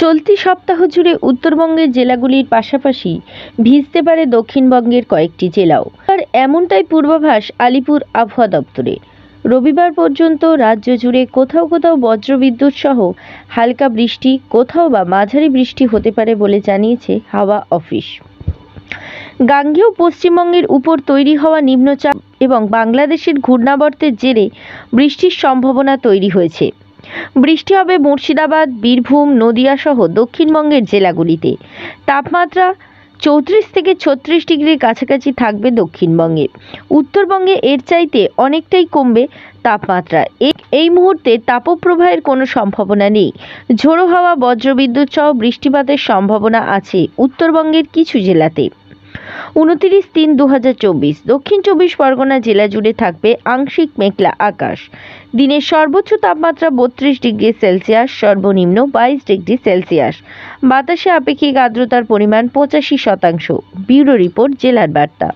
চলতি সপ্তাহ জুড়ে উত্তরবঙ্গের জেলাগুলির পাশাপাশি ভিজতে পারে দক্ষিণবঙ্গের কয়েকটি জেলাও। আর এমনটাই পূর্বাভাস আলিপুর আবহাওয়া দপ্তরে। রবিবার পর্যন্ত রাজ্য জুড়ে কোথাও কোথাও বজ্রবিদ্যুৎ সহ হালকা বৃষ্টি, কোথাও বা মাঝারি বৃষ্টি হতে পারে বলে জানিয়েছে হাওয়া অফিস। গাঙ্গেয় পশ্চিমবঙ্গের উপর তৈরি হওয়া নিম্নচাপ এবং বাংলাদেশের ঘূর্ণাবর্তের জেরে বৃষ্টির সম্ভাবনা তৈরি হয়েছে। বৃষ্টি হবে মুর্শিদাবাদ, বীরভূম, নদিয়া সহ দক্ষিণবঙ্গের জেলাগুলিতে। তাপমাত্রা চৌত্রিশ থেকে ছত্রিশ ডিগ্রির কাছাকাছি থাকবে দক্ষিণবঙ্গে। উত্তরবঙ্গে এর চাইতে অনেকটাই কমবে তাপমাত্রা। এই মুহূর্তে তাপপ্রবাহের কোনো সম্ভাবনা নেই। ঝোড়ো হাওয়া, বজ্রবিদ্যুৎ সহ বৃষ্টিপাতের সম্ভাবনা আছে উত্তরবঙ্গের কিছু জেলাতে। উনতিরিশ তিন দু দক্ষিণ চব্বিশ পরগনা জেলা জুড়ে থাকবে আংশিক মেঘলা আকাশ। দিনের সর্বোচ্চ তাপমাত্রা বত্রিশ ডিগ্রি সেলসিয়াস, সর্বনিম্ন বাইশ ডিগ্রি সেলসিয়াস। বাতাসে আপেক্ষিক আর্দ্রতার পরিমাণ পঁচাশি শতাংশ। ব্যুরো রিপোর্ট জেলার বার্তা।